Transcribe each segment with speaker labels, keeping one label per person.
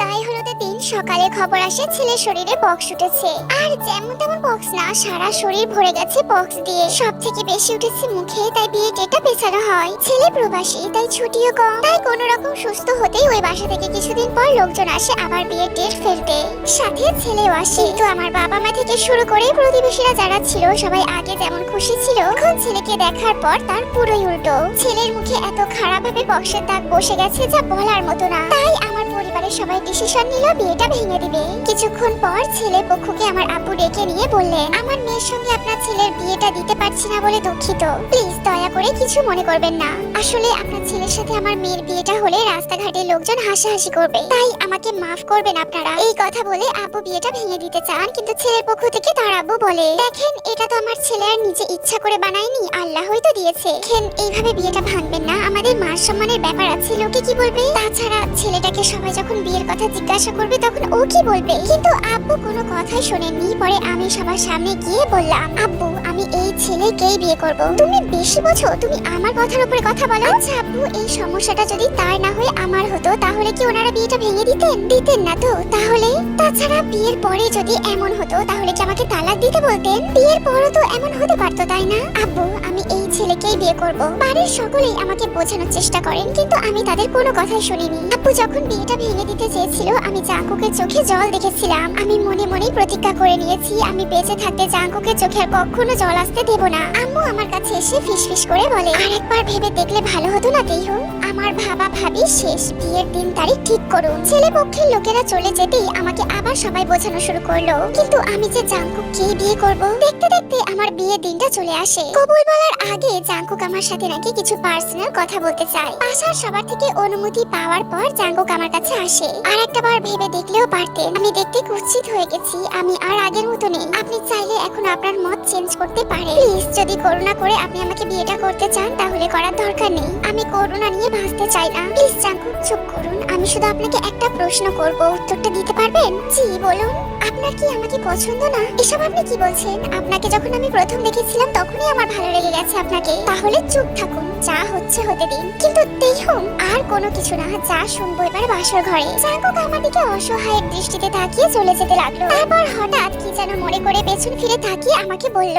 Speaker 1: গায়ে হলুদের দিন সকালে খবর আসে ছেলের শরীরে বক্স উঠেছে। আর যেমন তেমন বক্স না, সারা শরীর ভরে গেছে বক্স দিয়ে। সব থেকে বেশি উঠেছে মুখে, তাই বিয়ে ডেটটা পেছানো হয়। ছেলে প্রবাসী, তাই ছুটিও কম। তাই কোনো রকম সুস্থ হতেই ওই বাসা থেকে কিছুদিন পর লোকজন আসে আবার বিয়ের ডেট ফেলতে সাথে ছেলেও আসে। কিন্তু আমার বাবা মা থেকে শুরু করে প্রতিবেশীরা যারা ছিল, সবাই আগে যেমন খুশি ছিল, এখন ছেলেকে দেখার পর তার পুরোই উল্টো। ছেলের মুখে এত খারাপ ভাবে বক্সের দাগ বসে গেছে যা বলার মতো না। তাই আমার পরিবারের সবাই ডিসিশন নিল, বিয়েটা ভেঙে দিবে। কিছুক্ষণ পর ছেলে পক্ষকে আমার আব্বু ডেকে নিয়ে বললেন আমার মেয়ের সঙ্গে আপনার ছেলের বিয়েটা দিতে পারছি না বলে দুঃখিত। প্লিজ দয়া করে কিছু মনে করবেন না। আসলে আপনার ছেলের সাথে আমার মেয়ের বিয়েটা হলে রাস্তাঘাটে লোকজন হাসাহাসি করবে। তাই আমাকে মাফ করবেন আপনারা। এই কথা বলে আব্বু বিয়েটা ভেঙে দিতে চান, কিন্তু ছেলের পক্ষ থেকে তার আব্বু বলে, দেখেন, এটা তো আমার ছেলে আর নিজে ইচ্ছা করে বানায়নি আল্লাহ হয়তো দিয়েছে। দেখেন, এইভাবে বিয়েটা ভাঙবেন না, আমাদের মান সম্মানের ব্যাপার আছে, লোকে কি বলবে? তাছাড়া ছেলেটাকে সবাই যখন বিয়ের কথা জিজ্ঞাসা করবে তখন ও কি বলবে? কিন্তু আব্বু কোনো কথাই শোনেননি। পরে আমি সবার সামনে গিয়ে বললাম, আব্বু, আমি এই ছেলেকেই বিয়ে করব। তুমি বেশি বোঝো? তুমি আমার কথার উপরে কথা বলো? আচ্ছা আব্বু, এই সমস্যাটা যদি তার না হয়ে আমার হতো, তাহলে কি ওনারা বিয়েটা ভেঙে দিতেন? দিতেন না তো। তাহলে? তাছাড়া বিয়ের পরে যদি এমন হতো, তাহলে কি আমাকে তালাক দিতে বলতেন? বিয়ের পরও তো এমন হতে পারতো, তাই না? আব্বু, আমি এই ছেলেকেই বিয়ে করব। বাড়ির সকলেই আমাকে বোঝানোর চেষ্টা করেন, কিন্তু আমি তাদের কোনো কথাই শুনিনি। আব্বু, যখন বিয়েটা ভেঙে দিতে চেয়েছিল, আমি জাঙ্কুকের চোখে জল দেখেছিলাম। আমি মনে মনে প্রতিজ্ঞা করে নিয়েছি, আমি বেঁচে থাকতে জাঙ্কুকের চোখে আর কখনো জল আসতে দেব না। আম্মু আমার কাছে এসে ফিসফিস করে বলে, আরেকবার ভেবে দেখলে ভালো হতো না দেহ আমার ভাবা ভাবি শেষ বিয়ের দিন তারিখ ঠিক করুন। ছেলে পক্ষের লোকেরা চলে যেতেই আমাকে আবার সবাই বোঝানো শুরু করল। কিন্তু আমি যে জাঙ্কুক কে বিয়ে করব? দেখতে দেখতে আমার বিয়ের দিনটা চলে আসে। কবুল বলার আগে জাঙ্কুক আমার সাথে নাকি কিছু পার্সোনাল কথা বলতে চায়। বাসার সবার থেকে অনুমতি পাওয়ার পর জাঙ্কুক আমার কাছে আসে। আর একটা বার ভেবে দেখলেও পারতেন। আমি দেখতে কুৎসিত হয়ে গেছি। আমি আর আগের মতো নেই। আপনি চাইলে এখন আপনার মত চেঞ্জ করতে পারেন। প্লিজ যদি করুণা করে আপনি আমাকে বিয়েটা করতে চান, তাহলে করার দরকার নেই। আমি করুণা নিয়ে বাঁচতে চাই না। প্লিজ জাঙ্কুক চুপ করুন আমি শুধু আপনাকে একটা প্রশ্ন করব, উত্তরটা দিতে পারবেন? জি, বলুন। আপনার কি আমাকে পছন্দ না? এসব আপনি কি বলছেন? আপনাকে যখন আমি প্রথম দেখেছিলাম, তখনই আমার ভালো লেগে গেছে আপনাকে। তাহলে চুপ থাকুন, যা হচ্ছে হতে দিন। কিন্তু দেখুন, আর কোনো কিছু না, যা শুনব এবার বাসর ঘরে। জাঙ্কুক আমার দিকে অসহায়ের দৃষ্টিতে তাকিয়ে চলে যেতে লাগল। তারপর হঠাৎ কি যেন মনে করে পেছন ফিরে তাকিয়ে আমাকে বলল,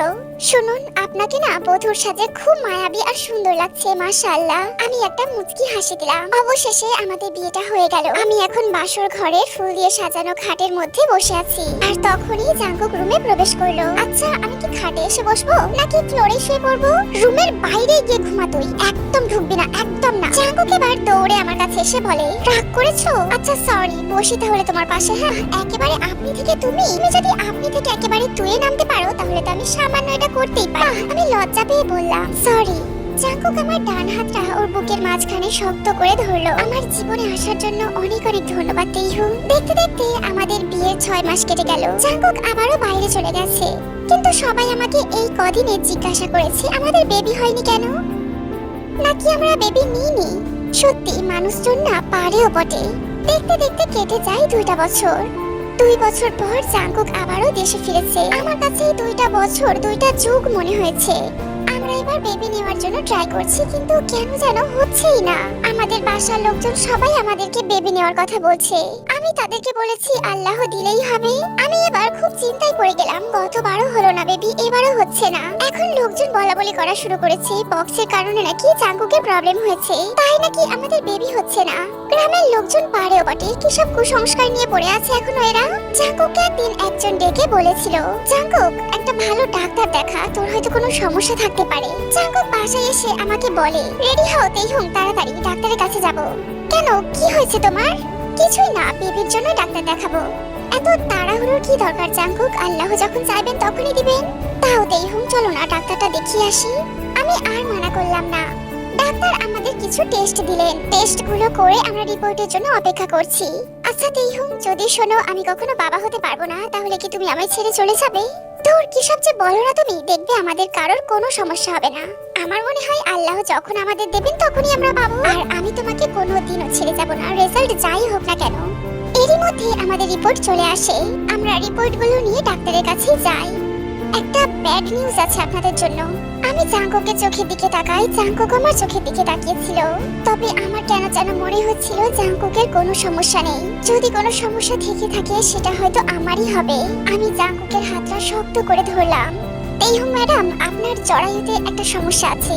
Speaker 1: শুনুন, আপনাকে না বধুর সাথে খুব মায়াবী আর সুন্দর লাগছে, মাশাআল্লাহ। আমি একটা মুচকি হাসি দিলাম। অবশেষে আমাদের বিয়েটা হয়ে গেল। আমি এখন বাসর ঘরে ফুল দিয়ে সাজানো খাটের মধ্যে বসে আছি। আর তখনই জাঙ্কুক রুমে প্রবেশ করল। আচ্ছা আমি কি খাটে এসে বসবো? নাকি ফ্লোরে শুয়ে পড়ব? রুমের বাইরে গিয়ে ঘুমা তুই একদম ঢুকবি না, একদম না। জাঙ্কুক এবার দৌড়ে আমার কাছে এসে বলে, রাগ করেছ? আচ্ছা সরি বসি তাহলে তোমার পাশে হ্যাঁ? একেবারে আপনি থেকে তুমি? তুমি যদি আপনি থেকে একেবারে তুই নামতে পারো, তাহলে তো আমি সামান্য এটা করতেই পারি। আমি লজ্জা পেয়ে বললাম সরি জাঙ্কুক আমার ডান হাতটা ওর বুকের মাঝখানে শক্ত করে ধরলো। আমার জীবনে আসার জন্য অনেক অনেক ধন্যবাদ, তেইহু। দেখতে দেখতে আমাদের বিয়ের ছয় মাস কেটে গেল। জাঙ্কুক আবারও বাইরে চলে গেছে। কিন্তু সবাই আমাকে এই কদিনে জিজ্ঞাসা করেছে, আমাদের বেবি হয়নি কেন? নাকি আমরা বেবি নিইনি? সত্যি, মানুষজন না পারেও বটে। দেখতে দেখতে কেটে যায় দুইটা বছর। দুই বছর পর জাঙ্কুক আবারও দেশে ফিরেছে। আমার কাছে দুইটা বছর, দুইটা যুগ মনে হয়েছে। এবার বেবি নেওয়ার জন্য ট্রাই করছি, কিন্তু কেন যেন হচ্ছেই না। আমাদের বাসার লোকজন সবাই আমাদেরকে বেবি নেওয়ার কথা বলছে। আমি তাদেরকে বলেছি, আল্লাহ দিলেই হবে। আমি এবার খুব চিন্তায় পড়ে গেলাম, গতবারও হলো না বেবি এবারও হচ্ছে না। এখন লোকজন বলা বলি করা শুরু করেছে বক্সের কারণে নাকি জাঙ্কুকের প্রবলেম হয়েছে। তাই নাকি আমাদের বেবি হচ্ছে না? গ্রামের লোকজন পারেও বটে, কি সব কুসংস্কার নিয়ে পড়ে আছে এখনও এরা? জাঙ্কুককে একদিন একজন ডেকে বলেছিল একটা ভালো ডাক্তার দেখা, তোর হয়তো কোনো সমস্যা থাকতে পারে। জাঙ্কুক বাসায় এসে আমাকে বলে, রেডি হও, তেই হুম, তাড়াতাড়ি ডাক্তারের কাছে যাব। কেন, কি হয়েছে তোমার? কিছুই না, বেবির জন্য ডাক্তার দেখাবো। এত তাড়াহুড়োর কি দরকার, জাঙ্কুক? আল্লাহ যখন চাইবেন তখনই দিবেন। তাও হুম, চলো না, ডাক্তারটা দেখিয়ে আসি। আমি আর মানা করলাম না। ডাক্তার আমাদের কিছু টেস্ট দিলেন। টেস্টগুলো করে আমরা রিপোর্টের জন্য অপেক্ষা করছি। আচ্ছা তেইহুম যদি শোনো, আমি কখনো বাবা হতে পারব না, তাহলে কি তুমি আমায় ছেড়ে চলে যাবে? তোর কি সবচেয়ে বলো না তুমি দেখবে আমাদের কারোর কোনো সমস্যা হবে না। আমার মনে হয় আল্লাহ যখন আমাদের দেবেন, তখনই আমরা পাবো। আর আমি তোমাকে কোনো দিনও ছেড়ে যাব না। রেজাল্ট যাই হোক না কেন, এরই মধ্যে আমাদের রিপোর্ট চলে আসে। আমরা রিপোর্টগুলো নিয়ে ডাক্তারের কাছে যাই। একটা ব্যাড নিউজ আছে আপনাদের জন্য। আমি জাঙ্কুকের চোখের দিকে তাকাই। জাঙ্কুক আমার চোখের দিকে তাকিয়েছিল। তবে আমার কেন যেন মনে হচ্ছিল জাঙ্কুকের কোনো সমস্যা নেই। যদি কোনো সমস্যা থেকে থাকে, সেটা হয়তো আমারই হবে। আমি জাঙ্কুকের হাতটা শক্ত করে ধরলাম। তেইহুং ম্যাডাম, আপনার জরায়ুতে একটা সমস্যা আছে।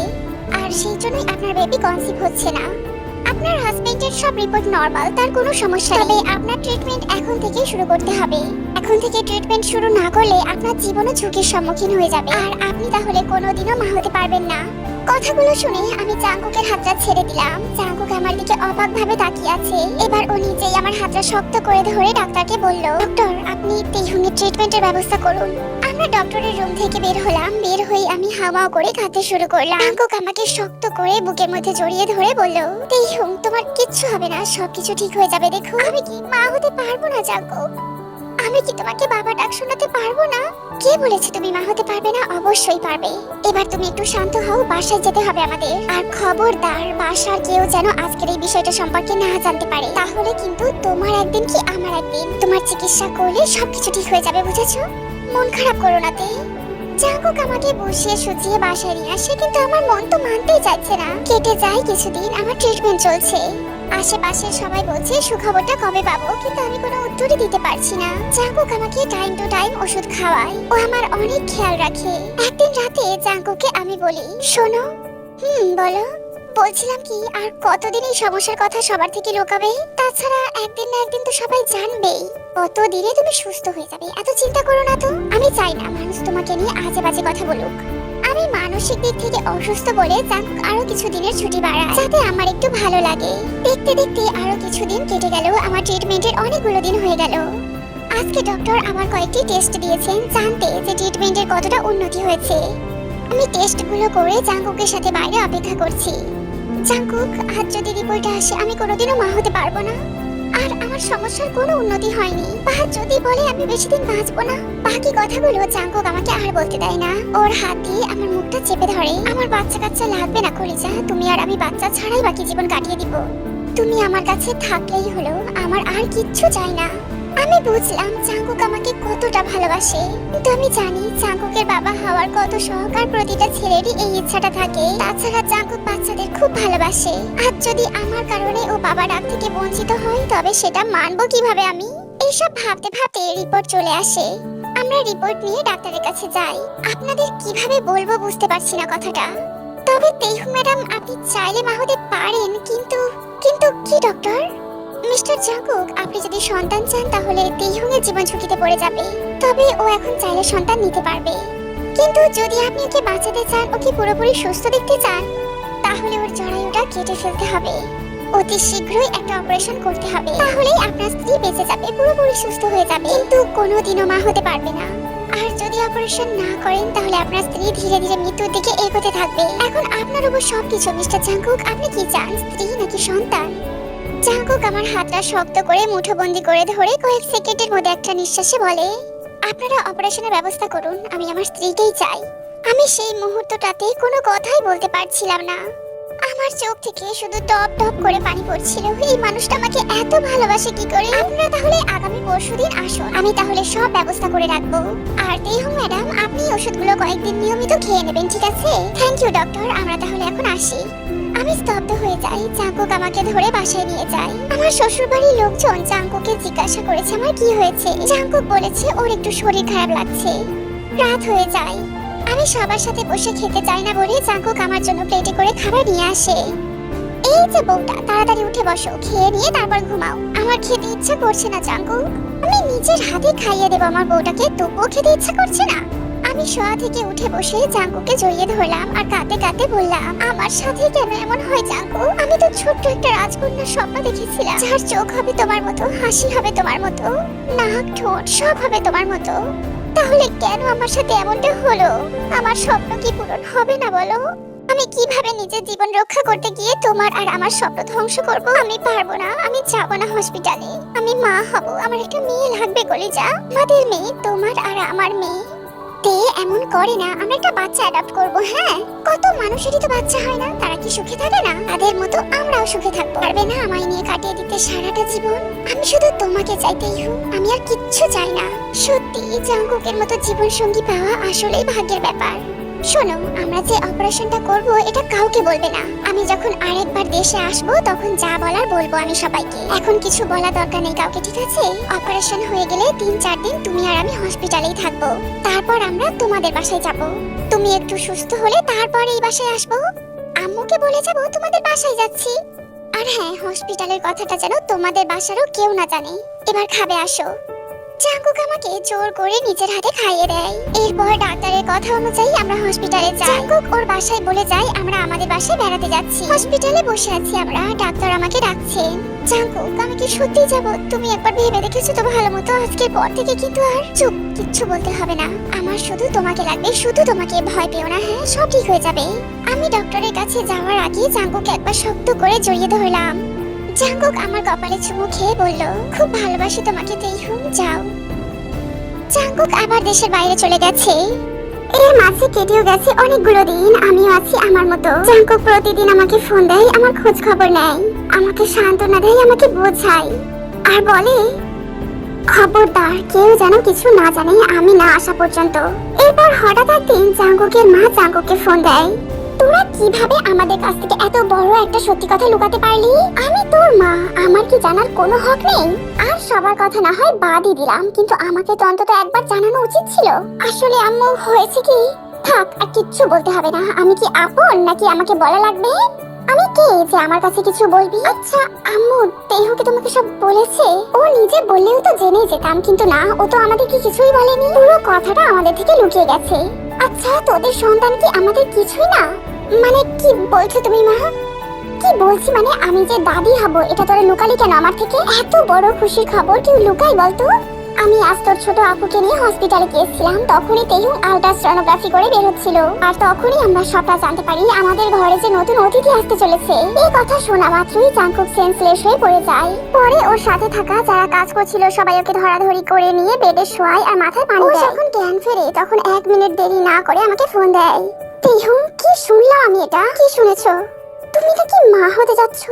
Speaker 1: আর সেই জন্যই আপনার বেবি কনসিভ হচ্ছে না। আপনার হাজবেন্ডের সব রিপোর্ট নর্মাল তার কোনো সমস্যা নেই। আপনার ট্রিটমেন্ট এখন থেকেই শুরু করতে হবে। এখন থেকে ট্রিটমেন্ট শুরু না করলে আপনার জীবনও ঝুঁকির সম্মুখীন হয়ে যাবে। আর আপনি তাহলে কোনোদিনও মা হতে পারবেন না। কথাগুলো শুনে আমি চাঙ্কুকের হাতটা ছেড়ে দিলাম। চাঙ্কুক আমার দিকে অবাক ভাবে তাকিয়ে আছে। এবার ও নিজেই আমার হাতটা শক্ত করে ধরে ডাক্তারকে বলল, ডক্টর, আপনি তেহুনের ট্রিটমেন্টের ব্যবস্থা করুন। আমরা ডক্টরের রুম থেকে বের হলাম। বের হয়ে আমি হাওয়া করে কাঁদতে শুরু করলাম। চাঙ্কুক আমাকে শক্ত করে বুকের মধ্যে জড়িয়ে ধরে বলল, তেহুং, তোমার কিচ্ছু হবে না। সবকিছু ঠিক হয়ে যাবে, দেখো। আমি কি মা হতে পারব না চাঙ্কুক আমি কি তোমাকে বাবা ডাক শোনাতে পারব না? কে বলেছে তুমি মা হতে পারবে না? অবশ্যই পারবে। এবার তুমি একটু শান্ত হও, বাসায় যেতে হবে আমাদের। আর খবরদার, বাসার কেউ যেন আজকের এই বিষয়টা সম্পর্কে না জানতে পারে। তাহলে কিন্তু তোমার একদিন কি আমার একদিন? তোমার চিকিৎসা করলে সবকিছু ঠিক হয়ে যাবে, বুঝেছ? মন খারাপ করো না তে। জাগুক আমাকে বসিয়ে সুচিয়ে বাসায় নিয়ে আসে। কিন্তু আমার মন তো মানতেই চাইছে না। কেটে যায় কিছুদিন, আমার ট্রিটমেন্ট চলছে। আশেপাশে সবাই বলছে সুখবরটা কবে পাবো, কিন্তু আমি কোনো উত্তরই দিতে পারছি না। জাঙ্কুক আমাকে টাইম টু টাইম ওষুধ খাওয়ায়। ও আমার অনেক খেয়াল রাখে। একদিন রাতে জাঙ্কুকে আমি বলি, শোনো, হুম, বলো। বলছিলাম কি, আর কতদিন এই সমস্যার কথা সবার থেকে লুকাবে? তাছাড়া একদিন না একদিন তো সবাই জানবেই। কতদিনে তুমি সুস্থ হয়ে যাবে, এত চিন্তা করো না তো। আমি চাই না মানুষ তোমাকে নিয়ে আজে বাজে কথা বলুক। আমি মানসিক দিক থেকে অসুস্থ বলে জাঙ্কুক আরও কিছু দিনের ছুটি বাড়ায়। যাতে আমার একটু ভালো লাগে। দেখতে দেখতে আরও কিছুদিন কেটে গেল, আমার ট্রিটমেন্টের অনেকগুলো দিন হয়ে গেল। আজকে ডক্টর আমার কয়েকটি টেস্ট দিয়েছেন, জানতে যে ট্রিটমেন্টের কতটা উন্নতি হয়েছে। আমি টেস্টগুলো করে জাঙ্কুকের সাথে বাইরে অপেক্ষা করছি। জাঙ্কুক, আজ যদি রিপোর্টে আসে, আমি কোনোদিনও মা হতে পারব না। আর আমার সমস্যার কোনো উন্নতি হয়নি। বা যদি বলে আমি বেশি দিন বাঁচবো না, বাকি কথাগুলো জাঙ্কুক আমাকে আর বলতে দেয় না। ওর হাত দিয়ে আমার মুখটা চেপে ধরে। আমার বাচ্চা কাচ্চা লাগবে না কলিজা। তুমি আর আমি বাচ্চা ছাড়াই বাকি জীবন কাটিয়ে দিব। তুমি আমার কাছে থাকলেই হলো। আমার আর কিচ্ছু চাই না। আমি বুঝলাম চাঙ্কুক আমাকে কতটা ভালোবাসে। কিন্তু আমি জানি চাঙ্কুকের বাবা হওয়ার কত সহকার প্রতিটা ছেলেরই এই ইচ্ছাটা থাকে। তাছাড়া চাঙ্কুক বাচ্চাদের খুব ভালোবাসে। আর যদি আমার কারণে ও বাবা ডাক থেকে বঞ্চিত হয়, তবে সেটা মানবো কীভাবে আমি? এইসব ভাবতে ভাবতে রিপোর্ট চলে আসে। আমরা রিপোর্ট নিয়ে ডাক্তারের কাছে যাই। আপনাদের কীভাবে বলব বুঝতে পারছি না কথাটা। তবে তেহু ম্যাডাম, আপনি চাইলে মাহতে পারেন, কিন্তু কিন্তু কি, ডক্টর? মিস্টার জাগুক, আপনি যদি সন্তান চান, তাহলে তেহুংয়ের জীবন ঝুঁকিতে পড়ে যাবে। তবে ও এখন চাইলে সন্তান নিতে পারবে। কিন্তু যদি আপনি ওকে বাঁচাতে চান ওকে পুরোপুরি সুস্থ দেখতে চান? তাহলে ওর জরায়ুটা কেটে ফেলতে হবে। অতি শীঘ্রই একটা অপারেশন করতে হবে। তাহলেই আপনার স্ত্রী বেঁচে যাবে, পুরোপুরি সুস্থ হয়ে যাবে। কিন্তু কোনোদিনও মা হতে পারবে না। আর যদি অপারেশন না করেন, তাহলে আপনার স্ত্রী ধীরে ধীরে মৃত্যুর দিকে এগোতে থাকবে। এখন আপনার উপর সবকিছু, মিস্টার জাঙ্কুক আপনি কি চান? স্ত্রী নাকি সন্তান? জাঙ্কুক আমার হাতটা শক্ত করে মুঠোবন্দি করে ধরে কয়েক সেকেন্ডের মধ্যে একটা নিঃশ্বাসে বলে, আপনারা অপারেশনের ব্যবস্থা করুন, আমি আমার স্ত্রীকেই চাই। আমি সেই মুহূর্তটাতে কোনো কথাই বলতে পারছিলাম না। আমার চোখ থেকে শুধু টপ টপ করে পানি পড়ছিল। এই মানুষটা আমাকে এত ভালোবাসে কি করে? আপনারা তাহলে আগামী পরশুদিন আসুন, আমি তাহলে সব ব্যবস্থা করে রাখব। আর দেহ, ম্যাডাম, আপনি ওষুধগুলো কয়েকদিন নিয়মিত খেয়ে নেবেন, ঠিক আছে? থ্যাংক ইউ, ডক্টর, আমরা তাহলে এখন আসি। আমি স্তব্ধ হয়ে যাই চাঙ্কুক আমাকে ধরে বাসায় নিয়ে যায়। আমার শ্বশুর বাড়ির লোকজন চাঙ্কুকে জিজ্ঞাসা করেছে, আমার কি হয়েছে? চাঙ্কুক বলেছে, ওর একটু শরীর খারাপ লাগছে। রাত হয়ে যায়। আমি সবার সাথে বসে খেতে চাই না বলে চাঙ্কুক আমার জন্য প্লেটে করে খাবার নিয়ে আসে। এই যে বউটা, তাড়াতাড়ি উঠে বসো, খেয়ে নিয়ে তারপর ঘুমাও। আমার খেতে ইচ্ছা করছে না চাঙ্কুক আমি নিজের হাতে খাইয়ে দেবো, আমার বউটাকে। তবুও খেতে ইচ্ছা করছে না। আমি শোয়া থেকে উঠে বসে জাঙ্কুকে জড়িয়ে ধরলাম আর কাঁদতে কাঁদতে বললাম, আমার সাথে কেন এমন হয় জাঙ্কু? আমি তো ছোট্ট একটা রাজকন্যার স্বপ্ন দেখেছিলাম। যার চোখ হবে তোমার মতো, হাসি হবে তোমার মতো, নাক, ঠোঁট সব হবে তোমার মতো। তাহলে কেন আমার সাথে এমনটা হলো? আমার স্বপ্ন কি পূরণ হবে না বলো? আমি কীভাবে নিজের জীবন রক্ষা করতে গিয়ে তোমার আর আমার স্বপ্ন ধ্বংস করব? আমি পারব না, আমি যাব না হসপিটালে আমি মা হব, আমার একটা মেয়ে লাগবে কলিজা। আমাদের মেয়ে তোমার আর আমার মেয়ে। তে এমন করে না, আমরা একটা বাচ্চা অ্যাডাপ্ট করব হ্যাঁ? কত মানুষেরই তো বাচ্চা হয় না, তারা কি সুখে থাকে না? তাদের মতো আমরাও সুখে থাকব। পারবে না আমায় নিয়ে কাটিয়ে দিতে সারাটা জীবন? আমি শুধু তোমাকে চাইতেই হু আমি আর কিচ্ছু চাই না। সত্যি জাঙ্কুকের মতো জীবন সঙ্গী পাওয়া আসলেই ভাগ্যের ব্যাপার। শোনো, আমরা যে অপারেশনটা করব, এটা কাউকে বলবে না। আমি যখন আরেকবার দেশে আসব, তখন যা বলার বলব আমি সবাইকে। এখন কিছু বলা দরকার নেই কাউকে, ঠিক আছে? অপারেশন হয়ে গেলে তিন চার দিন তুমি আর আমি হসপিটালেই থাকব। তারপর আমরা তোমাদের বাসায় যাব। তুমি একটু সুস্থ হলে তারপর এই বাসায় আসব। আম্মুকে বলে যাব, তোমাদের বাসায় যাচ্ছি। আর হ্যাঁ হসপিটালের কথাটা যেন তোমাদের বাসারও কেউ না জানে। এবার খাবে, আসো। চাঙ্কুক আমাকে জোর করে নিজের হাতে খাইয়ে দেয়। এরপর ডাক্তারের কথা অনুযায়ী আমরা হসপিটালে যাই। চাঙ্কুক ওর বাসায় বলে যায়, আমরা আমাদের বাসায় বেড়াতে যাচ্ছি। হসপিটালে বসে আছি আমরা, ডাক্তার আমাকে ডাকছে। চাঙ্কুক আমি কি সত্যি যাব, তুমি একবার ভেবে দেখেছ তো ভালো মতো? আজকের পর থেকে কিন্তু আর চুপ, কিচ্ছু বলতে হবে না। আমার শুধু তোমাকে লাগবে, শুধু তোমাকে ভয় পেও না হ্যাঁ সব ঠিক হয়ে যাবে। আমি ডক্টরের কাছে যাওয়ার আগে চাঙ্কুকে একবার শক্ত করে জড়িয়ে ধরলাম। জাঙ্কুক আমার কপালে চুমু খেয়ে বলল, খুব ভালোবাসি তোমাকে তেইহুম যাও। জাঙ্কুক আবার দেশের বাইরে চলে গেছে। এর মাঝে কেটেও গেছে অনেকগুলো দিন, আমিও আছি আমার মতো। জাঙ্কুক প্রতিদিন আমাকে ফোন দেয়, আমার খোঁজ খবর নেয়। আমাকে সান্ত্বনা দেয়, আমাকে বোঝায়। আর বলে, খবরদার, কেউ যেন কিছু না জানে, আমি না আসা পর্যন্ত। এরপর হঠাৎ একদিন জাঙ্কুকের মা জাঙ্কুককে ফোন দেয়। তোরা কীভাবে আমাদের কাছ থেকে এত বড় একটা সত্যি কথা লুকাতে পারলি? আমি তোর মা, আমার কি জানার কোনো হক নেই? আর সবার কথা না হয় বাদই দিলাম, কিন্তু আমাকে তো অন্তত একবার জানানো উচিত ছিল। আসলে আম্মু, হয়েছে কি? থাক, আর কিচ্ছু বলতে হবে না। আমি কি আপন, নাকি আমাকে বলা লাগবে? আমি কে যে আমার কাছে কিছু বলবি? আচ্ছা আম্মু তেহু কি তোমাকে সব বলেছে? ও নিজে বললেও তো জেনে যেতাম, কিন্তু না, ও তো আমাদেরকে কিছুই বলেনি। পুরো কথাটা আমাদের থেকে লুকিয়ে গেছে। আচ্ছা তোদের সন্তান কি আমাদের কিছুই না? মানে কি বলছো তুমি মা কি বলছি মানে আমি যে দাদি হব, এটা তোরা লুকালি কেন? আমার থেকে এত বড় খুশির খবর কেউ লুকাই বলতো? আমি আজ তোর ছোট আপুকে নিয়ে হসপিটালে গিয়েছিলাম তখনই তেহু আলট্রাসনোগ্রাফি করে বের হচ্ছিল আর তখনই আমরা সবটা জানতে পারি, আমাদের ঘরে যে নতুন অতিথি আসতে চলেছে। এই কথা শোনা মাত্রই চাঙ্কুক সেন্সলেস হয়ে পড়ে যায়। পরে ওর সাথে থাকা যারা কাজ করছিল, সবাই ওকে ধরাধরি করে নিয়ে বেডে শোয়ায় আর মাথায় পানি দেয়। যখন জ্ঞান ফেরে তখন এক মিনিট দেরি না করে আমাকে ফোন দেয়। তেহু কি শুনলাম আমি এটা? কি শুনেছো? তুমি নাকি মা হতে যাচ্ছ?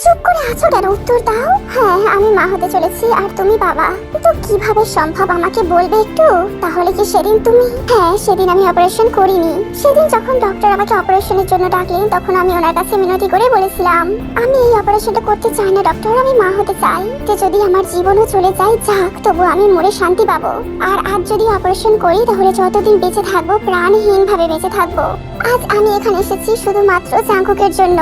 Speaker 1: চুপ করে আছো কেন? উত্তর দাও। হ্যাঁ আমি মা হতে চলেছি, আর তুমি বাবা। তো কীভাবে সম্ভব আমাকে বলবে একটু? তাহলে কি সেদিন তুমি? হ্যাঁ সেদিন আমি অপারেশন করিনি। সেদিন যখন ডক্টর আমাকে অপারেশনের জন্য ডাকলেন, তখন আমি ওনার কাছে মিনতি করে বলেছিলাম, আমি এই অপারেশনটা করতে চাই না ডক্টর আমি মা হতে চাই। যে যদি আমার জীবনও চলে যায়, যাক তবু আমি মরে শান্তি পাবো। আর আজ যদি অপারেশন করি, তাহলে যতদিন বেঁচে থাকব প্রাণহীন ভাবে বেঁচে থাকব। আজ আমি এখানে এসেছি শুধুমাত্র জাঙ্কুকের জন্য।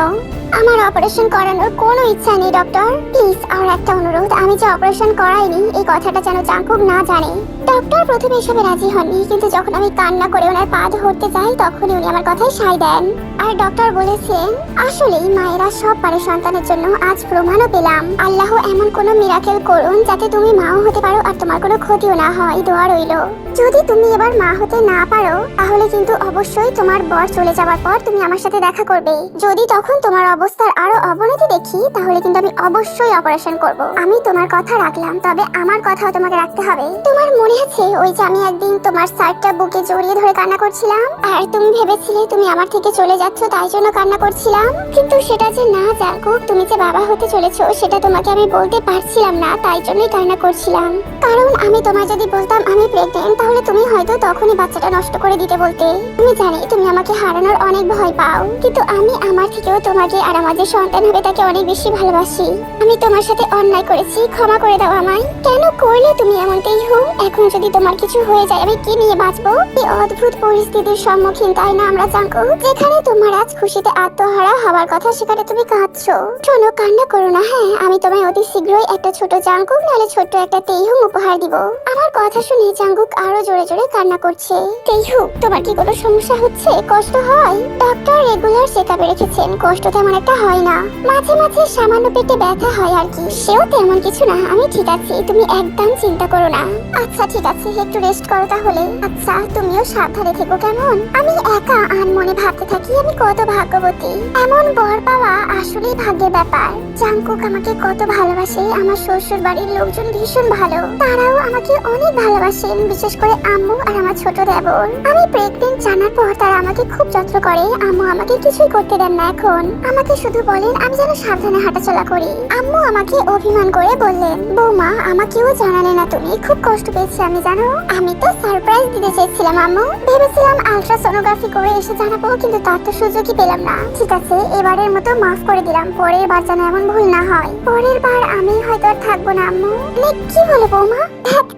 Speaker 1: আমার অপারেশন করানোর কোনো ইচ্ছা নেই, ডক্টর। প্লিজ, আর একটা অনুরোধ, আমি যে অপারেশন করাইনি, এই কথাটা যেন জাঙ্কুক না জানে। ডক্টর প্রথমে এসবে রাজি হননি, কিন্তু যখন আমি কান্না করে ওনার পা ধরতে যাই, তখনই উনি আমার কথায় সাই দেন। আর ডক্টর বলেছেন আসলেই মায়েরা সব পারে সন্তানের জন্য, আজ প্রমাণও পেলাম। আল্লাহ এমন কোনো মিরাকেল করুন, যাতে তুমি মাও হতে পারো আর তোমার কোনো ক্ষতিও না হয়, দোয়া রইল। যদি তুমি এবার মা হতে না পারো, তাহলে কিন্তু অবশ্যই তোমার বর চলে যাওয়ার পর তুমি আমার সাথে দেখা করবে। যদি তখন তোমার অবস্থার আরও অবনতি দেখি তাহলে কিন্তু আমি অবশ্যই অপারেশন করব। আমি তোমার কথা রাখলাম, তবে আমার কথাও তোমাকে রাখতে হবে। তোমার মনে আছে ওই যে আমি একদিন তোমার শার্টটা বুকে জড়িয়ে ধরে কান্না করছিলাম? আর তুমি ভেবেছিলে তুমি আমার থেকে চলে যাচ্ছ, তাই জন্য কান্না করছিলাম? কিন্তু সেটা যে না জাগো তুমি যে বাবা হতে চলেছো, সেটা তোমাকে আমি বলতে পারছিলাম না, তাই জন্যই কান্না করছিলাম। কারণ আমি তোমায় যদি বলতাম আমি প্রেগনেন্ট তাহলে তুমি হয়তো তখনই বাচ্চাটা নষ্ট করে দিতে বলতে। আমি জানি তুমি আমাকে হারানোর অনেক ভয় পাও, কিন্তু আমি আমার থেকেও তোমাকে আর আমার যে সন্তান হবে তাকে অনেক বেশি ভালোবাসি। আমি তোমার সাথে অন্যায় করেছি, ক্ষমা করে দাও আমায়। কেন করলে তুমি এমনটাই, হো? এখন যদি তোমার কিছু হয়ে যায়, আমি কি নিয়ে বাঁচবো? এই অদ্ভুত পরিস্থিতির সম্মুখীন তাই না আমরা জাঙ্কু যেখানে তোমার আজ খুশিতে আত্মহারা হওয়ার কথা, সেখানে তুমি কাঁদছো। শোনো, কান্না করো না হ্যাঁ? আমি তোমায় অতি শীঘ্রই একটা ছোট জাঙ্কুক, নাহলে ছোট্ট একটা তেইহুম উপহার দিব। আমার কথা শুনে জাঙ্কুক আরও জোরে জোরে কান্না করছে। তেইহু তোমার কি কোনো সমস্যা হচ্ছে? কষ্ট হয়? ডক্টর রেগুলার চেকআপে রেখেছেন, কষ্ট তেমন একটা হয় না। মাঝে মাঝে সামান্য পেটে ব্যথা হয় আর কি। সেও তেমন কিছু না। আমি ঠিক আছি। তুমি একদম একদম চিন্তা করো না। আচ্ছা ঠিক আছে। একটু রেস্ট করো তাহলে। আচ্ছা তুমিও সাবধানে থেকো কেমন? আমি একা আনমনে ভাবতে থাকি। আমি কত ভাগ্যবতী। এমন বর পাওয়া আসলেই ভাগ্যের ব্যাপার। জাঙ্কুক আমাকে কত ভালোবাসে। আমার শ্বশুর বাড়ির লোকজন ভীষণ ভালো। তারাও আমাকে অনেক ভালোবাসেন বিশেষ করে আম্মু আর আমার ছোট দেবর। আমি প্রেগনেন্ট জানার পর তারা আমাকে খুব যত্ন করে। আম্মু আমাকে কিছুই করতে দেন না এখন। আমাকে শুধু বলেন, আমি যেন সাবধানে হাঁটাচলা করি। আম্মু আমাকে অভিমান করে বললেন, বৌমা, আমাকেও জানালে না তুমি। খুব কষ্ট পেয়েছি আমি, জানো? আমি তো সারপ্রাইজ দিতে চেয়েছিলাম, আম্মু। ভেবেছিলাম আলট্রাসোনোগ্রাফি করে এসে জানাব, কিন্তু তার তো সুযোগই পেলাম না। ঠিক আছে, এবারের মতো মাফ করে দিলাম। পরের বার যেন এমন ভুল না হয়। পরের বার আমি হয়তো আর থাকব না, আম্মু। কি বলে বৌমা?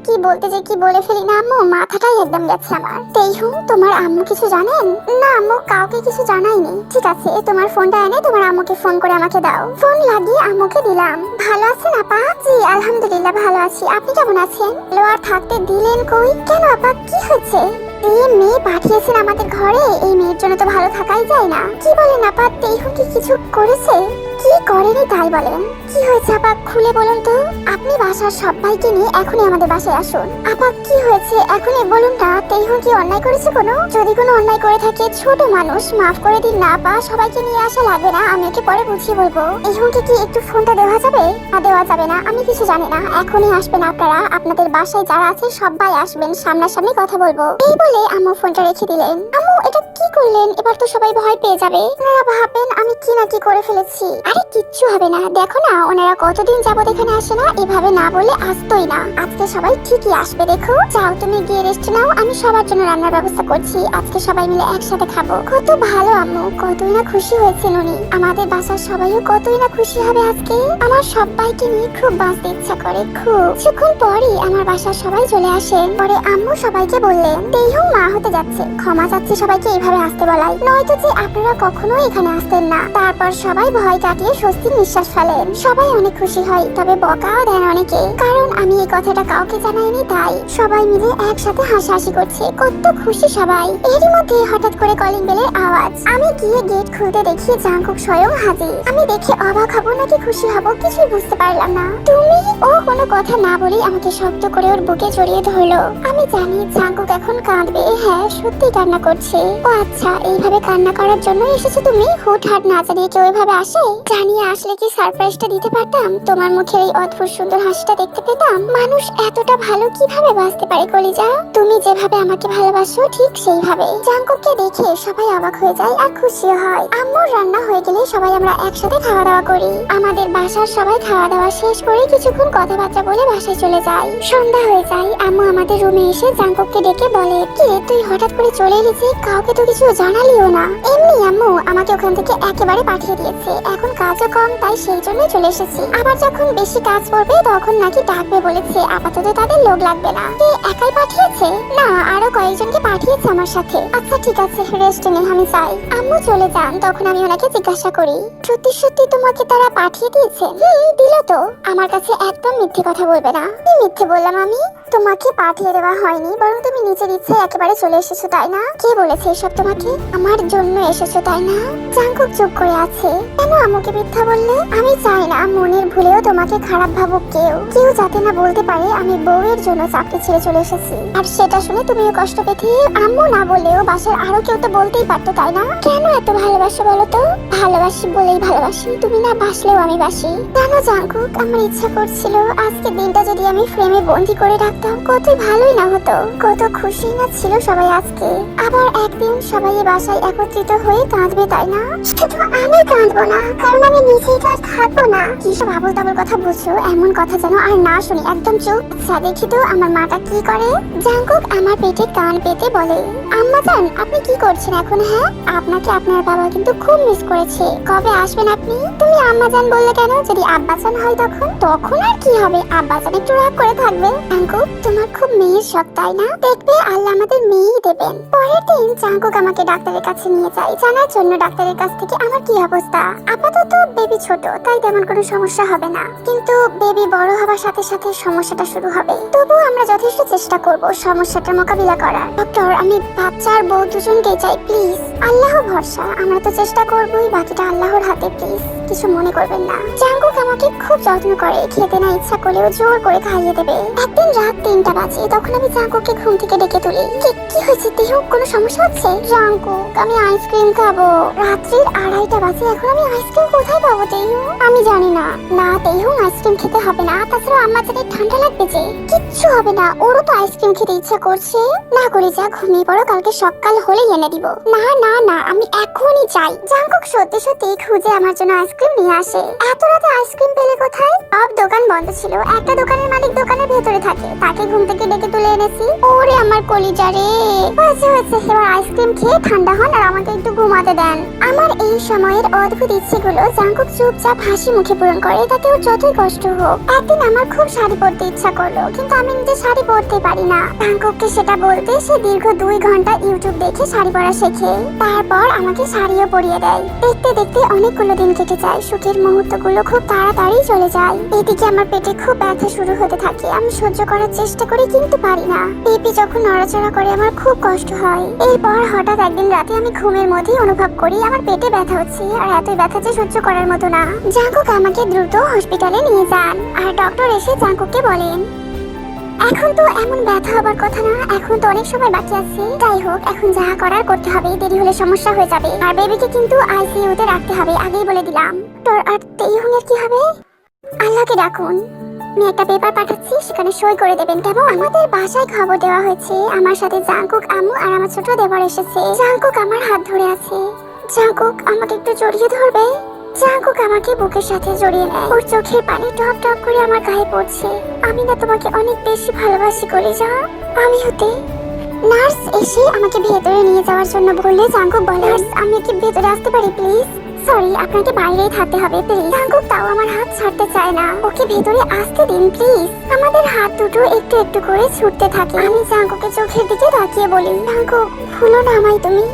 Speaker 1: কি বলতে যে কি বলে ফেলি না, আম্মু? মাথাটাই একদম গেছে আমার। তেইহু তোমার আম্মু কিছু জানেন? না, আম্মু কাউকে কিছু জানাইনি ঠিক আছে, তোমার ফোনটা এনে তোমার আম্মুকে ফোন করে আমাকে দাও। ফোন লাগিয়ে আম্মুকে দিলাম। ভালো আছেন আপা? জি, আলহামদুলিল্লাহ ভালো আছি। আপনি কেমন আছেন? লোয়ার থাকতে দিলেন কই? কেন আপা? কি হয়েছে? এই মেয়ে পাঠিয়েছেন আমাদের ঘরে। এই মেয়ের জন্য তো ভালো থাকাই যায় না। কি বলেন আপা? তেইহু কি কিছু করেছে? কি করেনি তাই বলেন? কি হয়েছে আপা? খুলে বলুন তো। আপনি বাসার সবাইকে নিয়ে এখনই আমাদের বাসায় আসুন। আপা, কি হয়েছে? এখনই বলুন না তেইহু কি অন্যায় করেছে কোনো? যদি কোনো অন্যায় করে থাকে, ছোট মানুষ, মাফ করে দিন না আপা সবাইকে নিয়ে আসা লাগবে না, আমি ওকে পরে বুঝিয়ে বলব। তেইহুকে কি একটু ফোনটা দেওয়া যাবে? না, দেওয়া যাবে না, আমি কিছু জানি না। এখনই আসবেন আপনারা, আপনাদের বাসায় যারা আছে, সবাই আসবেন, সামনাসামনি কথা বলব। এই বলে আম্মু ফোনটা রেখে দিলেন। আম্মু, এটা কি করলেন? এবার তো সবাই ভয় পেয়ে যাবে। ওনারা ভাববেন আমি কি না কি করে ফেলেছি। আরে কিচ্ছু হবে না। দেখো না, ওনারা কতদিন যাবত এখানে আসে না, এভাবে না বলে আসতোই না। আজকে সবাই ঠিকই আসবে, দেখো। যাও, তুমি গিয়ে রেস্ট নাও, আমি সবার জন্য রান্নার ব্যবস্থা করছি। আজকে সবাই মিলে একসাথে খাব। কত ভালো, আম্মু। কতই না খুশি হয়েছেন উনি। আমাদের বাসার সবাইও কতই না খুশি হবে আজকে। আমার সবাইকে নিয়ে খুব বাঁচতে ইচ্ছা করে, খুব। কিছুক্ষণ পরই আমার বাসার সবাই চলে আসেন পরে আম্মু সবাইকে বললেন দেহু মা হতে যাচ্ছে। ক্ষমা চাচ্ছি সবাইকে এইভাবে আসতে বলাই। নয়তো যে আপনারা কখনো এখানে আসতেন না। তারপর সবাই ভয় কাটিয়ে স্বস্তির নিঃশ্বাস ফেলেন সবাই অনেক খুশি হয়, তবে বকাও দেন অনেকে। কারণ আমি এই কথাটা কাউকে জানাইনি, তাই সবাই মিলে একসাথে হাসাহাসি করছে। কত খুশি সবাই। এরই মধ্যে হঠাৎ করে কলিং বেলের আওয়াজ। আমি গিয়ে গেট খুলতে দেখি জাঙ্কুক স্বয়ং হাজির। আমি দেখে অবাক হব, নাকি খুশি হব, কিছুই বুঝতে পারলাম না। তুমি? ও কোনো কথা না বলেই আমাকে শক্ত করে ওর বুকে জড়িয়ে ধরলো। আমি জানি জাঙ্কুক এখন কাঁদবে। হ্যাঁ সত্যি কান্না করছে। ও আচ্ছা এইভাবে কান্না করার জন্য এসেছ তুমি? হুটহাট না জানিয়ে কেউ এভাবে আসে? জানিয়ে আসলে কি সারপ্রাইজটা দিতে পারতাম? তোমার মুখের এই অদ্ভুত সুন্দর হাসিটা দেখতে পেতাম? মানুষ এতটা ভালো কীভাবে বাঁচতে পারে, কলিজা? তুমি যেভাবে আমাকে ভালোবাসো, ঠিক সেইভাবে। জাঙ্কুককে দেখে সবাই অবাক হয়ে যায় আর খুশি হয়। আম্মুর রান্না হয়ে গেলে সবাই আমরা একসাথে খাওয়া দাওয়া করি। আমাদের বাসার সবাই খাওয়া দাওয়া শেষ করে কিছুক্ষণ কথাবার্তা বলে বাসায় চলে যাই সন্ধ্যা হয়ে যায়। আম্মু আমাদের রুমে এসে জাঙ্কুককে ডেকে বলে, কি তুই হঠাৎ করে চলে এলি যে? কাউকে তো কিছু জানালিও না। এমনি আম্মু আমাকে ওখান থেকে একেবারে পাঠিয়ে দিয়েছে। এখন কাজও কম, তাই সেই জন্যই চলে এসেছি। আবার যখন বেশি কাজ পড়বে তখন নাকি ডাকবে বলেছে, আপাতত তাদের লোক লাগবে না। কে একাই পাঠিয়েছে? না, আরও কয়েকজনকে পাঠিয়েছে আমার সাথে। আচ্ছা ঠিক আছে রেস্ট নে আমি যাই। আম্মু চলে যান, তখন আমি ওনাকে জিজ্ঞাসা করি, সত্যি সত্যি তোমাকে তারা পাঠিয়ে দিয়েছে? হুম, দিল তো। আমার কাছে একদম মিথ্যে কথা বলবে না। কি মিথ্যে বললাম আমি? তোমাকে পাঠিয়ে দেওয়া হয়নি, বরং তুমি নিজের ইচ্ছায় একেবারে চলে এসেছ, তাই না? কে বলেছে এসব তোমাকে? আমার জন্য এসেছ, তাই না? জাঙ্কুক চুপ করে আছে। কেন আমাকে মিথ্যা বললে? আমি চাই না, মনের ভুলেও তোমাকে খারাপ ভাবুক কেউ। কেউ যাতে না বলতে পারে, আমি বউয়ের জন্য চাকরি ছেড়ে চলে এসেছি। আর সেটা শুনে তুমিও কষ্ট পেতে? আম্মু না বললেও বাসার আরও কেউ তো বলতেই পারতো, তাই না? কেন এত ভালোবাসো বলো তো? ভালোবাসি বলেই ভালোবাসি, তুমি না বাসলেও আমি বাসি। কেন জাঙ্কুক আমার ইচ্ছা করছিল আজকে দিনটা যদি আমি ফ্রেমে বন্দি করে রাখতাম কত ভালোই না হতো। কত খুশি না ছিল সবাই আজকে। আবার একদিন সবাই বাসায় একত্রিত হয়ে কাঁদবে, তাই না? শুধু আমি কাঁদবো না, কারণ আমি নিজেই তো থাকব না। কি সব আবল তাবল কথা বুঝছ এমন কথা যেন আর না শুনি। একদম চুপ। আচ্ছা দেখি তো আমার মাটা কি করে? জাঙ্কুক আমার পেটে কান পেতে বলে আম্মা জান আপনি কি করছেন এখন হ্যাঁ? আপনাকে আপনার বাবা কিন্তু খুব মিস করেছে। কবে আসবেন আপনি? তুমি আম্মা জান বললে কেন? যদি আব্বা জান হয় তখন? তখন আর কি হবে? আব্বা জান একটু রাগ করে থাকবে। জাঙ্কুক তোমার খুব মেয়ের শখ, তাই না? দেখবে আল্লাহ আমাদের মেয়েই দেবেন। পরের দিন জাঙ্কুক আমাকে ডাক্তারের কাছে নিয়ে যায়। জানার জন্য ডাক্তারের কাছ থেকে আমার কি অবস্থা? আপাতত বেবি ছোট, তাই তেমন কোনো সমস্যা হবে না। কিন্তু বেবি বড় হবার সাথে সাথে সমস্যাটা শুরু হবে। তবু আমরা যথেষ্ট চেষ্টা করব সমস্যাটার মোকাবিলা করার। ডক্টর আমি বাচ্চা আর বউ দুজনকে চাই প্লিজ আল্লাহ ভরসা, আমরা তো চেষ্টা করবই, বাকিটা আল্লাহর হাতে প্লিজ কিছু মনে করবেন না। জাঙ্কুক আমাকে খুব যত্ন করে, খেতে না ইচ্ছা করলেও জোর করে খাইয়ে দেবে। একদিন রাত তিনটা বাজে, তখন আমি জাঙ্কুককে ঘুম থেকে ডেকে তুলি। কি হয়েছে? দেহ, কোনো সমস্যা হচ্ছে? জাঙ্কুক, আমি আইসক্রিম খাব। রাত্রির আড়াইটা বাজে, এখন আমি আইসক্রিম কোথায় পাবো তেহু আমি জানি না। না তেহু আইসক্রিম খেতে হবে না। তাছাড়া আম্মা জানি ঠান্ডা লাগবে যে? কিচ্ছু হবে না। ওরও তো আইসক্রিম খেতে ইচ্ছা করছে। না করে যা, ঘুমিয়ে পড়ো, কালকে সকাল হলেই এনে দিব। না না না, আমি এখনই চাই জাঙ্কুক সত্যি সত্যি খুঁজে আমার জন্য আইসক্রিম নিয়ে আসে। এত রাতে আইসক্রিম পেলে কোথায়? সব দোকান বন্ধ ছিল। একটা দোকানের মালিক দোকানের ভেতরে থাকে। তাকে ঘুম থেকে ডেকে তুলে এনেছি। ওরে আমার কলিজা রে। হয়েছে হয়েছে। এবার আইসক্রিম খেয়ে ঠান্ডা হন আর আমাকে একটু ঘুমাতে দেন। আমার এই সময়ের অদ্ভুত ইচ্ছেগুলো জাঙ্কুক চুপচাপ হাসি মুখে পূরণ করে। তাতে ওর যতই কষ্ট হোক, একদিন আমার খুব শাড়ি পরতে ইচ্ছা করল, কিন্তু আমি নিজে শাড়ি পরতে পারি না। জাঙ্কুককে সেটা বলতে সে দীর্ঘ দুই ঘণ্টা ইউটিউব দেখে শাড়ি পরা শেখে। তারপর আমাকে শাড়িও পরিয়ে দেয়। দেখতে দেখতে অনেকগুলো দিন কেটে যায়। সুখের মুহূর্তগুলো খুব তাড়াতাড়ি চলে যায়। এদিকে আমার পেটে খুব ব্যথা শুরু হতে থাকে। আমি সহ্য করার চেষ্টা করি কিন্তু পারি না। বেবি যখন নড়াচড়া করে আমার খুব কষ্ট হয়। এরপর হঠাৎ একদিন রাতে আমি ঘুমের মধ্যেই অনুভব করি আমার পেটে ব্যথা হচ্ছে আর এতই ব্যথা যে সহ্য করার মতো না। জাঙ্কুক আমাকে দ্রুত হসপিটালে নিয়ে যান আর ডক্টর এসে জাঙ্কুককে বলেন, এখন তো এমন ব্যথা হবার কথা না, এখন তো অনেক সময় বাকি আছে। যাই হোক, এখন যাহা করার করতে হবে, দেরি হলে সমস্যা হয়ে যাবে। আর বেবিকে কিন্তু আইসিইউ তে রাখতে হবে, আগেই বলে দিলাম। তোর আর তেইহুঙের কি হবে? আল্লাহকে ডাকুন। আমি একটা পেপার পাঠাচ্ছি, সেখানে সই করে দেবেন, কেমন? আমাদের বাসায় খবর দেওয়া হয়েছে, আমার সাথে জাঙ্কুক আম্মু আর আমার ছোট দেবর এসেছে। জাঙ্কুক আমার হাত ধরে আছে। জাঙ্কুক আমাকে একটু জড়িয়ে ধরবে? জাঙ্কুক আমাকে বুকের সাথে জড়িয়ে নেয়। ওর চোখের পানি টপ টপ করে আমার গায়ে পড়ছে। আমি না তোমাকে অনেক বেশি ভালোবাসি করে, যা? আমি হতে নার্স এসে আমাকে ভেতরে নিয়ে যাওয়ার জন্য বললে জাঙ্কুক বলে, নার্স, আমি কি ভেতরে আসতে পারি, প্লিজ? সরি আপনাকে বাইরেই থাকতে হবে প্লিজ জাঙ্কুক তাও আমার হাত ছাড়তে চায় না। ওকে ভেতরে আসতে দিন প্লিজ আমাদের হাত দুটো একটু একটু করে ছুটতে থাকে। আমি জাঙ্কুকে চোখের দিকে তাকিয়ে বলি জাঙ্কুক ভুলো না আমায় তুমি।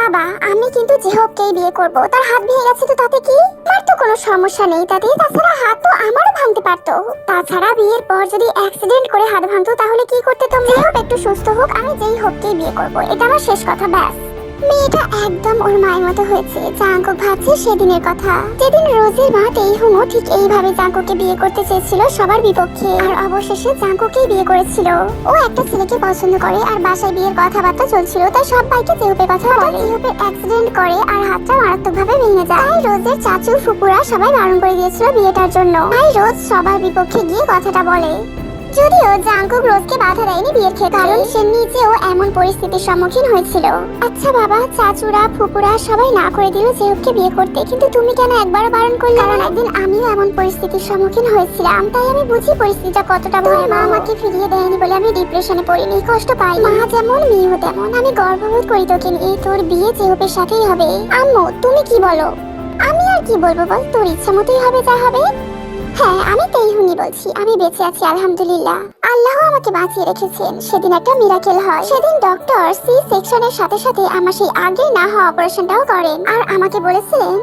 Speaker 1: বাবা, আমি কিন্তু জেহবকেই বিয়ে করব। তার হাত ভেঙে গেছে তো তাতে কি? আমার তো কোনো সমস্যা নেই তাতে। তাছাড়া হাত তো আমারও ভাঙতে পারতো। তাছাড়া বিয়ের পর যদি অ্যাক্সিডেন্ট করে হাত ভাঙতো, তাহলে কি করতে তুমি জেহব একটু সুস্থ হোক, আমি যেই হোককেই বিয়ে করব। এটা আমার শেষ কথা, ব্যাস। মেয়েটা একদম ওর মায়ের মতো হয়েছে জাঙ্কুক ভাবছে সেদিনের কথা। যেদিন রোজের মা তেইহুমো ঠিক এইভাবে জাঙ্কুকে বিয়ে করতে চেয়েছিল সবার বিপক্ষে। আর অবশেষে জাঙ্কুকেই বিয়ে করেছিল। ও একটা ছেলেকে পছন্দ করে আর বাসায় বিয়ের কথাবার্তা চলছিল, তাই সব বাইকে জেহুপের কথা বলে জেহুপের অ্যাক্সিডেন্ট করে আর হাতটা মারাত্মকভাবে ভেঙে যায়। তাই রোজের চাচু ফুপুরা সবাই বারণ করে দিয়েছিল বিয়েটার জন্য। তাই রোজ সবার বিপক্ষে গিয়ে কথাটা বলে। যদিও জাঙ্কুক রোজকে বাধা দেয়নি বিয়ের ক্ষেত্রে। কারণ সে নিজেও এমন পরিস্থিতির সম্মুখীন হয়েছিল। আচ্ছা বাবা, চাচুরা ফুপুরা সবাই না করে দিল জেহুবকে বিয়ে করতে। কিন্তু তুমি কেন একবারও বারণ করলে? কারণ একদিন আমিও এমন পরিস্থিতির সম্মুখীন হয়েছিলাম। তাই আমি বুঝি পরিস্থিতিটা কতটা ভয় মা আমাকে ফিরিয়ে দেয়নি বলে আমি ডিপ্রেশনে পড়িনি। কষ্ট পাই। মা যেমন, মেয়েও তেমন। আমি গর্ভবোধ করি তোকে নিয়ে। তোর বিয়ে জেহুবের সাথেই হবে। আম্মু, তুমি কি বলো? আমি আর কি বলব বল? তোর ইচ্ছা মতোই হবে যা হবে। হ্যাঁ আমি তেইহুনি বলছি। আমি বেঁচে আছি, আলহামদুলিল্লাহ। আল্লাহ আমাকে বাঁচিয়ে রেখেছেন। সেদিন একটা মিরাকেল হয়। সেদিন ডক্টর সি সেকশনের সাথে সাথে আমার সেই আগে না হওয়া অপারেশনটাও করেন। আর আমাকে বলেছিলেন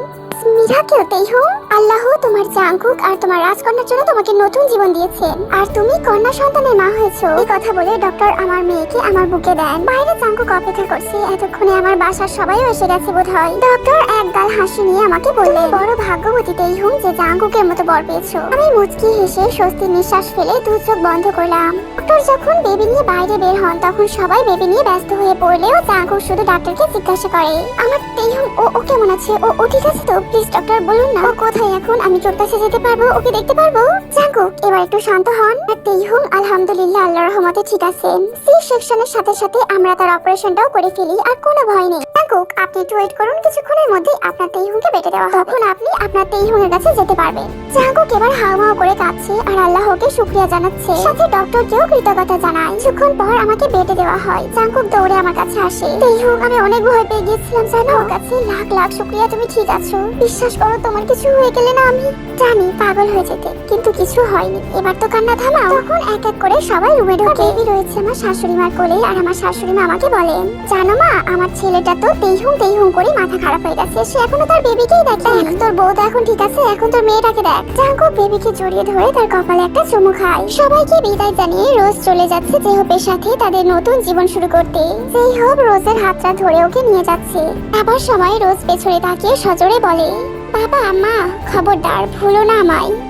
Speaker 1: মিরাকেল তেইহু আল্লাহ তোমার জাঙ্কুক আর তোমার রাজকন্যার জন্য তোমাকে নতুন জীবন দিয়েছেন। আর তুমি কন্যা সন্তানের মা হয়েছো। এই কথা বলে ডক্টর আমার মেয়েকে আমার বুকে দেন। বাইরে জাঙ্কুক অপেক্ষা করছে। এতক্ষণে আমার বাসার সবাইও এসে গেছে বোধ হয় ডক্টর এক গাল হাসি নিয়ে আমাকে বললেন, বড় ভাগ্যবতী তেইহু যে জাঙ্কুকের মতো বর পেয়েছ। আমি মুচকি হেসে স্বস্তির নিঃশ্বাস ফেলে দু চোখ বন্ধ করলাম। ডক্টর যখন বেবি নিয়ে বাইরে বের হন, তখন সবাই বেবি নিয়ে ব্যস্ত হয়ে পড়লেও জাঙ্কুক শুধু ডাক্তারকে জিজ্ঞাসা করে। আমার তেইহুম ও ও কেমন আছে? ও ও ঠিক আছে তো? প্লিজ ডক্টর বলুন না। ও কোথায় এখন? আমি কাছে যেতে পারব? ওকে দেখতে পারব? জাঙ্কুক, এবার একটু শান্ত হন। আর তেইহুম আলহামদুলিল্লাহ, আল্লাহর রহমতে ঠিক আছেন। সি সেকশনের সাথে সাথে আমরা তার অপারেশনটাও করে ফেলি, আর কোনো ভয় নেই। জাঙ্কুক, আপনি একটু ওয়েট করুন, কিছুক্ষণের মধ্যেই আপনার তেইহুমকে বেটে দেওয়া তখন আপনি আপনার তেইহুমের কাছে যেতে পারবেন। জাঙ্কুক এবার হাওমাও করে কাঁদছে, আর আল্লাহকে শুকরিয়া জানাচ্ছে। সাথে ডক্টরকেও কৃতজ্ঞতা জানায়। কিছুক্ষণ পর আমাকে বেটে দেওয়া হয়। জাঙ্কুক দৌড়ে আমার কাছে আসে। তেইহুম আমি অনেক ভয় পেয়ে গিয়েছিলাম, জানো? কাছে লাখ লাখ শুকরিয়া, তুমি ঠিক আছো? বিশ্বাস করো তোমার কিছু হয়ে গেলে না আমি জানি পাগল হয়ে যেতে কিন্তু কিছু হয়নি। এবার তো কান্না থামাও। তখন এক এক করে সবাই রুমে ঢোকে। বেবি। রয়েছে আমার শাশুড়ি মার কোলে আর আমার শাশুড়ি মা আমাকে বলেন জানো মা আমার ছেলেটা তো তেইহুম তেইহুম করে মাথা খারাপ হয়ে গেছে সে এখনও তার বেবিকেই দেখে দেখ তোর বউ তো এখন ঠিক আছে এখন তোর মেয়েটাকে দেখ। জাঙ্কুক বেবিকে জড়িয়ে ধরে তার কপালে একটা চুমু খায়। সবাইকে বিদায় জানিয়ে রোজ চলে যাচ্ছে জেহবের সাথে তাদের নতুন জীবন শুরু করতে। যেই হোক রোজের হাতটা ধরে ওকে নিয়ে যাচ্ছে। আবার সময় রোজ পেছনে তাকিয়ে সজোরে বলে বাবা মা খবরদার ভুলো না আমায়।